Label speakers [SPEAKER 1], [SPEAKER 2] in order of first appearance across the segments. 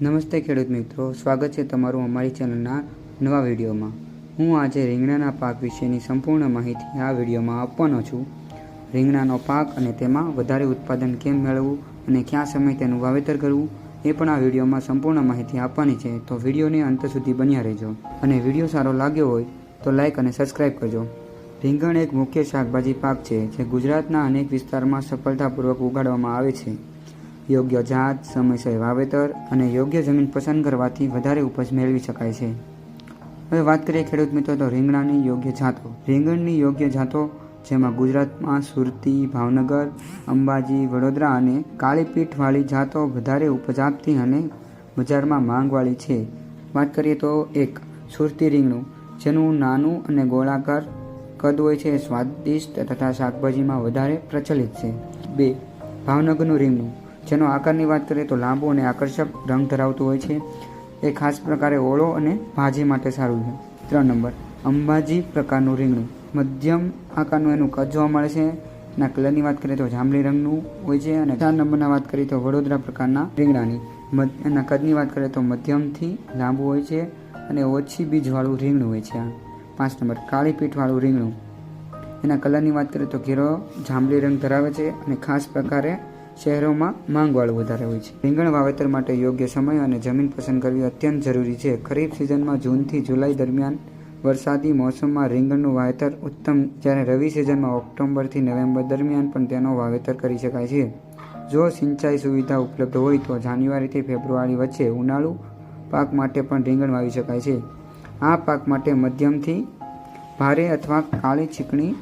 [SPEAKER 1] નમસ્તે ખેડૂત મિત્રો, સ્વાગત છે તમારું અમારી ચેનલના નવા વિડીયોમાં. હું આજે રીંગણાના પાક વિશેની સંપૂર્ણ માહિતી આ વિડીયોમાં આપવાનો છું. રીંગણાનો પાક અને તેમાં વધારે ઉત્પાદન કેમ મેળવવું અને ક્યાં સમય તેનું વાવેતર કરવું, એ પણ આ વિડીયોમાં સંપૂર્ણ માહિતી આપવાની છે. તો વિડીયોને અંત સુધી બન્યા રહેજો. અને વીડિયો સારો લાગ્યો હોય, તો લાઇક અને સબસ્ક્રાઇબ કરજો. રીંગણ એક મુખ્ય શાકભાજી પાક છે, જે ગુજરાતના અનેક વિસ્તારમાં સફળતાપૂર્વક ઉગાડવામાં આવે છે. યોગ્ય જાત, સમયસર વાવેતર અને યોગ્ય જમીન પસંદ કરવાથી વધારે ઉપજ મેળવી શકાય છે. હવે વાત કરીએ ખેડૂત મિત્રો તો રીંગણાની યોગ્ય જાતો. રીંગણની યોગ્ય જાતો, જેમાં ગુજરાતમાં સુરતી, ભાવનગર, અંબાજી, વડોદરા અને કાળી પીઠવાળી જાતો વધારે ઉપજ આપતી અને બજારમાં માંગવાળી છે. વાત કરીએ તો એક, સુરતી રીંગણું, જેનું નાનું અને ગોળાકાર કદ હોય છે, સ્વાદિષ્ટ તથા શાકભાજીમાં વધારે પ્રચલિત છે. બે, ભાવનગરનું રીંગણું જેનો આકારની વાત કરીએ તો લાંબો અને આકર્ષક રંગ ધરાવતું હોય છે. એ ખાસ પ્રકારે ઓળો અને ભાજી માટે સારું છે. ત્રણ નંબર, અંબાજી પ્રકારનું રીંગણું. મધ્યમ આકારનું એનું કદ જોવા મળે છે. એના કલરની વાત કરીએ તો જાંબલી રંગનું હોય છે અને ચાર નંબરના વાત કરીએ તો વડોદરા પ્રકારના રીંગણાની. એના કદની વાત કરીએ તો મધ્યમથી લાંબુ હોય છે અને ઓછી બીજવાળું રીંગણું હોય છે પાંચ નંબર, કાળી પીઠવાળું રીંગણું. એના કલરની વાત કરીએ તો ઘેરો જાંબલી રંગ ધરાવે છે અને ખાસ પ્રકારે શહેરોમાં માંગવાળું વધારે હોય છે. રીંગણ વાવેતર માટે યોગ્ય સમય અને જમીન પસંદ કરવી અત્યંત જરૂરી છે. ખરીફ સિઝનમાં જૂનથી જુલાઈ દરમિયાન વરસાદી મોસમમાં રીંગણનું વાવેતર ઉત્તમ, જ્યારે રવિ સિઝનમાં ઓક્ટોબરથી નવેમ્બર દરમિયાન પણ તેનો વાવેતર કરી શકાય છે. જો સિંચાઈ સુવિધા ઉપલબ્ધ હોય તો જાન્યુઆરીથી ફેબ્રુઆરી વચ્ચે ઉનાળુ પાક માટે પણ રીંગણ વાવી શકાય છે. આ પાક માટે મધ્યમથી ભારે અથવા કાળી ચીકણી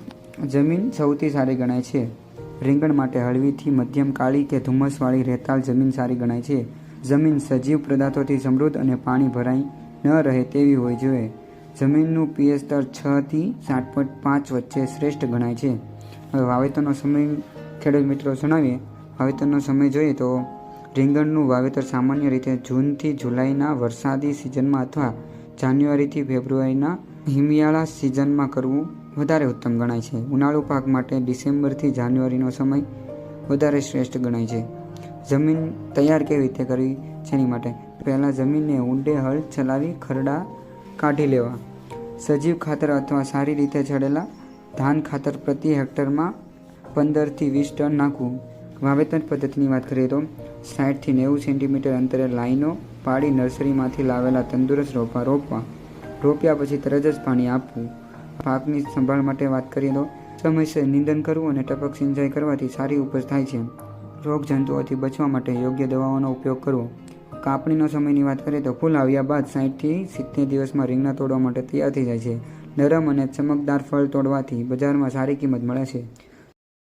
[SPEAKER 1] જમીન સૌથી સારી ગણાય છે. રીંગણ માટે હળવીથી મધ્યમ, કાળી કે ધુમ્મસવાળી રેતાળ જમીન સારી ગણાય છે. જમીન સજીવ પદાર્થોથી સમૃદ્ધ અને પાણી ભરાઈ ન રહે તેવી હોવી જોઈએ જમીનનું પીએચ સ્તર છથી સાત પોઈન્ટ પાંચ વચ્ચે શ્રેષ્ઠ ગણાય છે. હવે વાવેતરનો સમય ખેડૂત મિત્રો જણાવીએ. વાવેતરનો સમય જોઈએ તો રીંગણનું વાવેતર સામાન્ય રીતે જૂનથી જુલાઈના વરસાદી સિઝનમાં અથવા જાન્યુઆરીથી ફેબ્રુઆરીના હિમિયાળા સિઝનમાં કરવું વધારે ઉત્તમ ગણાય છે. ઉનાળુ પાક માટે ડિસેમ્બરથી જાન્યુઆરીનો સમય વધારે શ્રેષ્ઠ ગણાય છે. જમીન તૈયાર કેવી રીતે કરવી જેની માટે? પહેલાં જમીનને ઊંડે હળ ચલાવી ખરડા કાઢી લેવા. સજીવ ખાતર અથવા સારી રીતે છડેલા ધાન ખાતર પ્રતિ હેક્ટરમાં પંદરથી વીસ ટન નાખવું. વાવેતર પદ્ધતિની વાત કરીએ તો સાઠથી નેવું સેન્ટીમીટર અંતરે લાઈનો પાડી નર્સરીમાંથી લાવેલા તંદુરસ્ત રોપા રોપવા. રોપ્યા પછી તરત જ પાણી આપવું. પાકની સંભાળ માટે વાત કરીએ તો સમયસર નિંદન કરવું અને ટપક સિંચાઈ કરવાથી સારી ઉપજ થાય છે. રોગ જંતુઓથી બચવા માટે યોગ્ય દવાઓનો ઉપયોગ કરવો. કાપણીનો સમયની વાત કરીએ તો ફૂલ આવ્યા બાદ સાઠથી સિત્તેર દિવસમાં રીંગણા તોડવા માટે તૈયાર થઈ જાય છે. નરમ અને ચમકદાર ફળ તોડવાથી બજારમાં સારી કિંમત મળે છે.